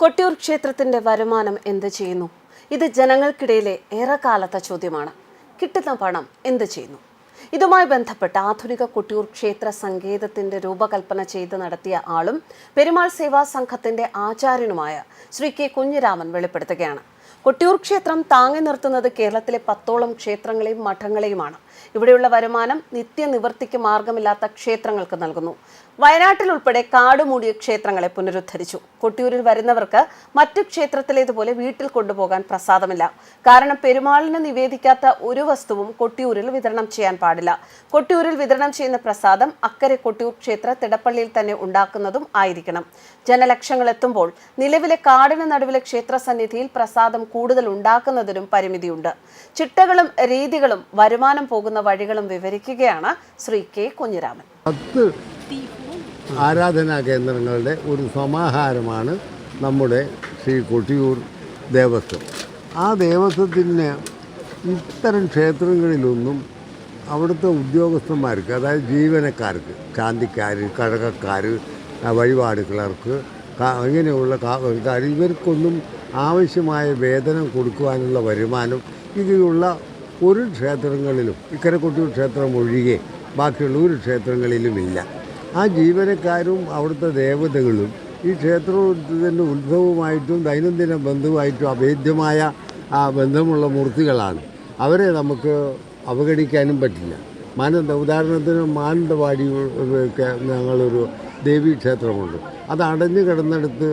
കൊട്ടിയൂർ ക്ഷേത്രത്തിന്റെ വരുമാനം എന്ത് ചെയ്യുന്നു? ഇത് ജനങ്ങൾക്കിടയിലെ ഏറെക്കാലത്തെ ചോദ്യമാണ്. കിട്ടുന്ന പണം എന്ത് ചെയ്യുന്നു? ഇതുമായി ബന്ധപ്പെട്ട് ആധുനിക കൊട്ടിയൂർ ക്ഷേത്ര സങ്കേതത്തിന്റെ രൂപകൽപ്പന ചെയ്ത് നടത്തിയ ആളും പെരുമാൾ സേവാ സംഘത്തിന്റെ ആചാര്യനുമായ ശ്രീ കെ കുഞ്ഞിരാമൻ വെളിപ്പെടുത്തുകയാണ്. കൊട്ടിയൂർ ക്ഷേത്രം താങ്ങി നിർത്തുന്നത് കേരളത്തിലെ പത്തോളം ക്ഷേത്രങ്ങളെയും മഠങ്ങളെയുമാണ്. ഇവിടെയുള്ള വരുമാനം നിത്യനിവർത്തിക്ക് മാർഗമില്ലാത്ത ക്ഷേത്രങ്ങൾക്ക് നൽകുന്നു. വയനാട്ടിൽ ഉൾപ്പെടെ കാടുമൂടിയ ക്ഷേത്രങ്ങളെ പുനരുദ്ധരിച്ചു. കൊട്ടിയൂരിൽ വരുന്നവർക്ക് മറ്റു ക്ഷേത്രത്തിലേതുപോലെ വീട്ടിൽ കൊണ്ടുപോകാൻ പ്രസാദമില്ല. കാരണം പെരുമാളിന് നിവേദിക്കാത്ത ഒരു വസ്തുവും കൊട്ടിയൂരിൽ വിതരണം ചെയ്യാൻ പാടില്ല. കൊട്ടിയൂരിൽ വിതരണം ചെയ്യുന്ന പ്രസാദം അക്കരെ കൊട്ടിയൂർ ക്ഷേത്ര തിടപ്പള്ളിയിൽ തന്നെ ഉണ്ടാക്കുന്നതും ആയിരിക്കണം. ജനലക്ഷങ്ങൾ എത്തുമ്പോൾ നിലവിലെ കാടിന് നടുവിലെ ക്ഷേത്ര സന്നിധിയിൽ പ്രസാദം കൂടുതൽ ഉണ്ടാക്കുന്നതിനും പരിമിതിയുണ്ട്. ചിട്ടകളും രീതികളും വരുമാനം പോകുന്ന വഴികളും വിവരിക്കുകയാണ് ശ്രീ കെ കുഞ്ഞിരാമൻ. പത്ത് ആരാധനാ കേന്ദ്രങ്ങളുടെ ഒരു സമാഹാരമാണ് നമ്മുടെ ശ്രീ കൊട്ടിയൂർ ദേവസ്വം. ആ ദേവസ്വത്തിന് ഇത്തരം ക്ഷേത്രങ്ങളിലൊന്നും അവിടുത്തെ ഉദ്യോഗസ്ഥന്മാർക്ക് അതായത് ജീവനക്കാർക്ക് ശാന്തിക്കാർ കഴകക്കാർ വഴിപാട് ക്ലർക്ക് അങ്ങനെയുള്ള കാർ ഇവർക്കൊന്നും ആവശ്യമായ വേതനം കൊടുക്കുവാനുള്ള വരുമാനം ഇതിലുള്ള ഒരു ക്ഷേത്രങ്ങളിലും ഇക്കരക്കൊട്ടിയൂർ ക്ഷേത്രം ഒഴികെ ബാക്കിയുള്ള ഒരു ക്ഷേത്രങ്ങളിലുമില്ല ആ ജീവനക്കാരും അവിടുത്തെ ദേവതകളും ഈ ക്ഷേത്രത്തിന്റെ ഉത്സവമായിട്ടും ദൈനംദിന ബന്ധുവായിട്ടും അഭേദ്യമായ ആ ബന്ധമുള്ള മൂർത്തികളാണ്. അവരെ നമുക്ക് അവഗണിക്കാനും പറ്റില്ല. മാനന്ത ഉദാഹരണത്തിന് മാനന്തവാടി ഞങ്ങളൊരു ദേവീ ക്ഷേത്രമുണ്ട്. അത് അടഞ്ഞു കിടന്നെടുത്ത്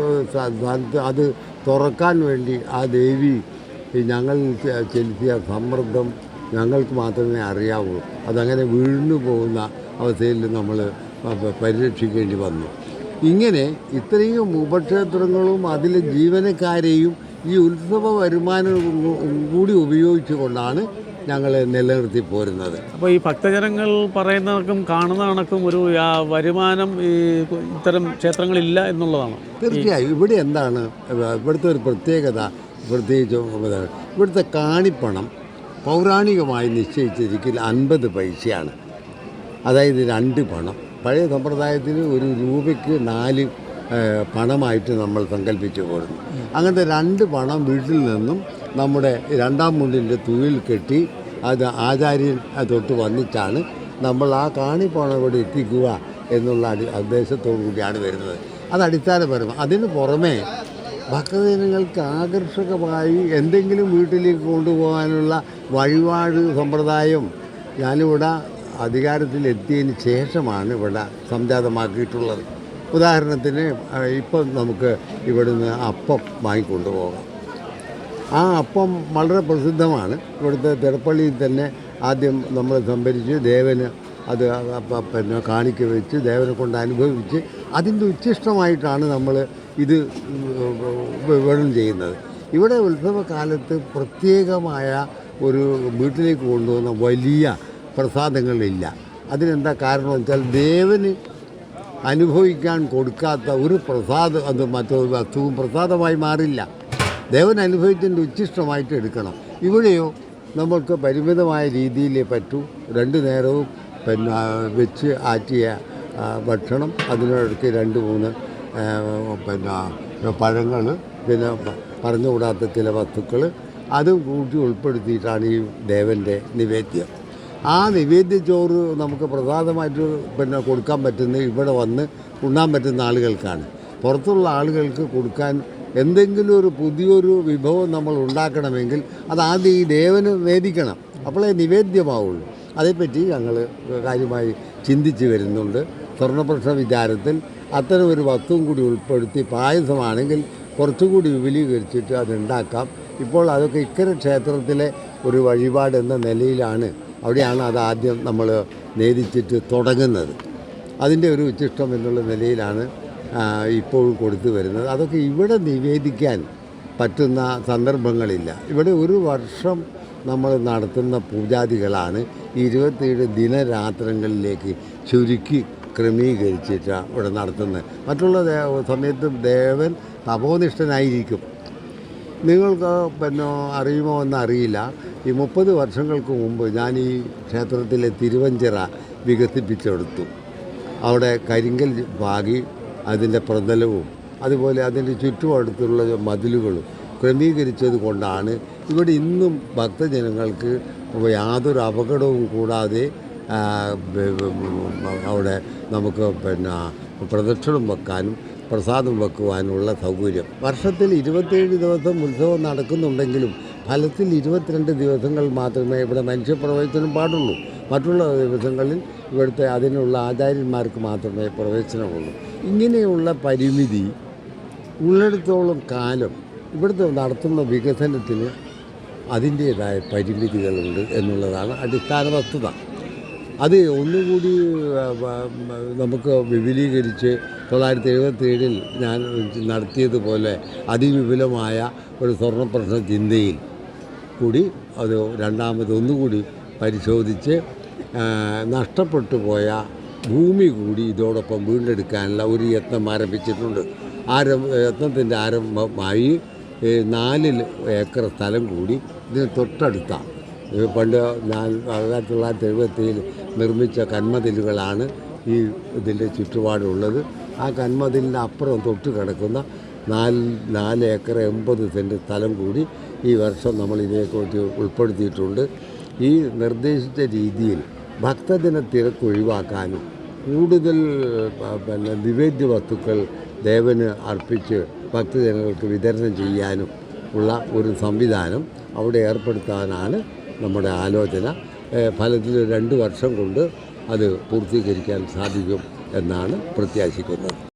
അത് തുറക്കാൻ വേണ്ടി ആ ദേവി ഞങ്ങൾ ചെലുത്തിയ സമ്മർദ്ദം ഞങ്ങൾക്ക് മാത്രമേ അറിയാവൂ. അതങ്ങനെ വീഴ്ന്നു പോകുന്ന അവസ്ഥയിൽ നമ്മൾ പരിരക്ഷിക്കേണ്ടി വന്നു. ഇങ്ങനെ ഇത്രയും ഉപക്ഷേത്രങ്ങളും അതിലെ ജീവനക്കാരെയും ഈ ഉത്സവ വരുമാനവും കൂടി ഉപയോഗിച്ചുകൊണ്ടാണ് ഞങ്ങൾ നിലനിർത്തി പോരുന്നത്. അപ്പോൾ ഈ ഭക്തജനങ്ങൾ പറയുന്നവർക്കും കാണുന്ന കണക്കും ഒരു വരുമാനം ഈ ഇത്തരം ക്ഷേത്രങ്ങളില്ല എന്നുള്ളതാണ്. തീർച്ചയായും. ഇവിടെ എന്താണ് ഇവിടുത്തെ ഒരു പ്രത്യേകത. പ്രത്യേകിച്ച് ഇതാണ്. ഇവിടുത്തെ കാണിപ്പണം പൗരാണികമായി നിശ്ചയിച്ചിരിക്കൽ അൻപത് പൈസയാണ്. അതായത് രണ്ട് പണം. പഴയ സമ്പ്രദായത്തിൽ ഒരു രൂപയ്ക്ക് നാല് പണമായിട്ട് നമ്മൾ സങ്കല്പിച്ചു പോരുന്നു. അങ്ങനത്തെ രണ്ട് പണം വീട്ടിൽ നിന്നും നമ്മുടെ രണ്ടാം മുണ്ടിന്റെ തുയിൽ കെട്ടി അത് ആചാര്യൻ തൊട്ട് വന്നിട്ടാണ് നമ്മൾ ആ കാണിപ്പണം ഇവിടെ എത്തിക്കുക എന്നുള്ള അടി ഉദ്ദേശത്തോടു കൂടിയാണ് വരുന്നത്. അത് അടിസ്ഥാനപരമാണ് അതിന് പുറമേ ഭക്തജനങ്ങൾക്ക് ആകർഷകമായി എന്തെങ്കിലും വീട്ടിലേക്ക് കൊണ്ടുപോകാനുള്ള വഴിപാട് സമ്പ്രദായം ഞാനിവിടെ അധികാരത്തിലെത്തിയതിന് ശേഷമാണ് ഇവിടെ സംജാതമാക്കിയിട്ടുള്ളത്. ഉദാഹരണത്തിന് ഇപ്പം നമുക്ക് ഇവിടുന്ന് അപ്പം വാങ്ങിക്കൊണ്ടുപോകാം. ആ അപ്പം വളരെ പ്രസിദ്ധമാണ്. ഇവിടുത്തെ തിരപ്പള്ളിയിൽ തന്നെ ആദ്യം നമ്മൾ സംഭരിച്ച് ദേവന് അത് പിന്നെ കാണിക്ക വെച്ച് ദേവനെ കൊണ്ട് അനുഭവിച്ച് അതിന്റെ ഉച്ഛിഷ്ടമായിട്ടാണ് നമ്മൾ ഇത് വിപണനം ചെയ്യുന്നത്. ഇവിടെ ഉത്സവകാലത്ത് പ്രത്യേകമായ ഒരു വീട്ടിലേക്ക് കൊണ്ടുപോകുന്ന വലിയ പ്രസാദങ്ങളില്ല. അതിനെന്താ കാരണം വെച്ചാൽ ദേവന് അനുഭവിക്കാൻ കൊടുക്കാത്ത ഒരു പ്രസാദം അത് മറ്റൊരു വസ്തുവും പ്രസാദമായി മാറില്ല. ദേവൻ അനുഭവിച്ചതിന്റെ ഉച്ഛിഷ്ടമായിട്ട് എടുക്കണം. ഇവിടെയോ നമ്മൾക്ക് പരിമിതമായ രീതിയിലേ പറ്റൂ. രണ്ടു നേരവും പിന്നെ വെച്ച് ആറ്റിയ ഭക്ഷണം അതിനിടയ്ക്ക് രണ്ട് മൂന്ന് പിന്നെ പഴങ്ങൾ പിന്നെ പറഞ്ഞു പറഞ്ഞുകൂടാത്ത ചില വസ്തുക്കൾ അതും കൂട്ടി ഉൾപ്പെടുത്തിയിട്ടാണ് ഈ ദേവന്റെ നിവേദ്യം. ആ നിവേദ്യ ചോറ് നമുക്ക് പ്രസാദമായിട്ട് പിന്നെ കൊടുക്കാൻ പറ്റുന്ന ഇവിടെ വന്ന് ഉണ്ണാൻ പറ്റുന്ന ആളുകൾക്കാണ്. പുറത്തുള്ള ആളുകൾക്ക് കൊടുക്കാൻ എന്തെങ്കിലും ഒരു പുതിയൊരു വിഭവം നമ്മൾ ഉണ്ടാക്കണമെങ്കിൽ അത് ആദ്യം ഈ ദേവന് വേദിക്കണം. അപ്പോഴേ നിവേദ്യമാവുള്ളൂ. അതേപ്പറ്റി ഞങ്ങൾ കാര്യമായി ചിന്തിച്ച് വരുന്നുണ്ട്. സ്വർണപ്രശ്ന വിചാരത്തിൽ അത്തരം ഒരു വസ്തുവും കൂടി ഉൾപ്പെടുത്തി പായസമാണെങ്കിൽ കുറച്ചുകൂടി വിപുലീകരിച്ചിട്ട് അത് ഉണ്ടാക്കാം ഇപ്പോൾ അതൊക്കെ ഇക്കര ക്ഷേത്രത്തിലെ ഒരു വഴിപാട് എന്ന നിലയിലാണ്. അവിടെയാണ് അത് ആദ്യം നമ്മൾ നേദിച്ചിട്ട് തുടങ്ങുന്നത്. അതിന്റെ ഒരു ഉച്ചിഷ്ടം എന്നുള്ള നിലയിലാണ് ഇപ്പോൾ കൊടുത്തു വരുന്നത്. അതൊക്കെ ഇവിടെ നിവേദിക്കാൻ പറ്റുന്ന സന്ദർഭങ്ങളില്ല. ഇവിടെ ഒരു വർഷം നമ്മൾ നടത്തുന്ന പൂജാദികളാണ് ഇരുപത്തിയേഴ് ദിനരാത്രങ്ങളിലേക്ക് ചുരുക്കി ക്രമീകരിച്ചിട്ടാണ് ഇവിടെ നടത്തുന്നത്. മറ്റുള്ള സമയത്ത് ദേവൻ തപോനിഷ്ഠനായിരിക്കും. നിങ്ങൾക്ക് പിന്നെ അറിയുമോ എന്നറിയില്ല. ഈ മുപ്പത് വർഷങ്ങൾക്ക് മുമ്പ് ഞാൻ ഈ ക്ഷേത്രത്തിലെ തിരുവഞ്ചിറ വികസിപ്പിച്ചെടുത്തു. അവിടെ കരിങ്കൽ പാകി അതിന്റെ പ്രതലവും അതുപോലെ അതിന്റെ ചുറ്റുപാടത്തുള്ള മതിലുകളും ക്രമീകരിച്ചത് കൊണ്ടാണ് ഇവിടെ ഇന്നും ഭക്തജനങ്ങൾക്ക് യാതൊരു അപകടവും കൂടാതെ അവിടെ നമുക്ക് പിന്നെ പ്രദക്ഷിണം വെക്കാനും പ്രസാദം വെക്കുവാനുള്ള സൗകര്യം. വർഷത്തിൽ ഇരുപത്തേഴ് ദിവസം ഉത്സവം നടക്കുന്നുണ്ടെങ്കിലും ഫലത്തിൽ ഇരുപത്തിരണ്ട് ദിവസങ്ങൾ മാത്രമേ ഇവിടെ മനുഷ്യപ്രവേശനം പാടുള്ളൂ. മറ്റുള്ള ദിവസങ്ങളിൽ ഇവിടുത്തെ അതിനുള്ള ആചാര്യന്മാർക്ക് മാത്രമേ പ്രവേശനമുള്ളൂ. ഇങ്ങനെയുള്ള പരിമിതി ഉള്ളിടത്തോളം കാലം ഇവിടുത്തെ നടത്തുന്ന വികസനത്തിന് അതിന്റേതായ പരിമിതികളുണ്ട് എന്നുള്ളതാണ് അടിസ്ഥാന വസ്തുത. അത് ഒന്നുകൂടി നമുക്ക് വിപുലീകരിച്ച് തൊള്ളായിരത്തി എഴുപത്തി ഞാൻ നടത്തിയതുപോലെ അതിവിപുലമായ ഒരു സ്വർണപ്രശ്ന ചിന്തയിൽ കൂടി അത് രണ്ടാമത് ഒന്നുകൂടി പരിശോധിച്ച് നഷ്ടപ്പെട്ടു പോയ ഭൂമി കൂടി ഇതോടൊപ്പം വീണ്ടെടുക്കാനുള്ള ഒരു യത്നം ആരംഭിച്ചിട്ടുണ്ട്. ആരം യത്നത്തിന്റെ ആരംഭമായി നാലിൽ ഏക്കർ സ്ഥലം കൂടി ഇതിന് തൊട്ടടുത്താണ്. പണ്ട് ഞാൻ ആയിരത്തി തൊള്ളായിരത്തി എഴുപത്തിയിൽ നിർമ്മിച്ച കന്മതിലുകളാണ് ഈ ഇതിന്റെ ചുറ്റുപാടുള്ളത്. ആ കന്മതിലിന്റെ അപ്പുറം തൊട്ട് കിടക്കുന്ന നാല് നാല് ഏക്കർ എൺപത് സെന്റ് സ്ഥലം കൂടി ഈ വർഷം നമ്മൾ ഇതിനെക്കുറിച്ച് ഉൾപ്പെടുത്തിയിട്ടുണ്ട്. ഈ നിർദ്ദേശിച്ച രീതിയിൽ ഭക്തജന തിരക്ക് ഒഴിവാക്കാനും കൂടുതൽ പിന്നെ നിവേദ്യ വസ്തുക്കൾ ദേവന് അർപ്പിച്ച് ഭക്തജനങ്ങൾക്ക് വിതരണം ചെയ്യാനും ഉള്ള ഒരു സംവിധാനം അവിടെ ഏർപ്പെടുത്താനാണ് നമ്മുടെ ആലോചന. ഫലത്തിൽ രണ്ട് വർഷം കൊണ്ട് അത് പൂർത്തീകരിക്കാൻ സാധിക്കും എന്നാണ് പ്രത്യാശിക്കുന്നത്.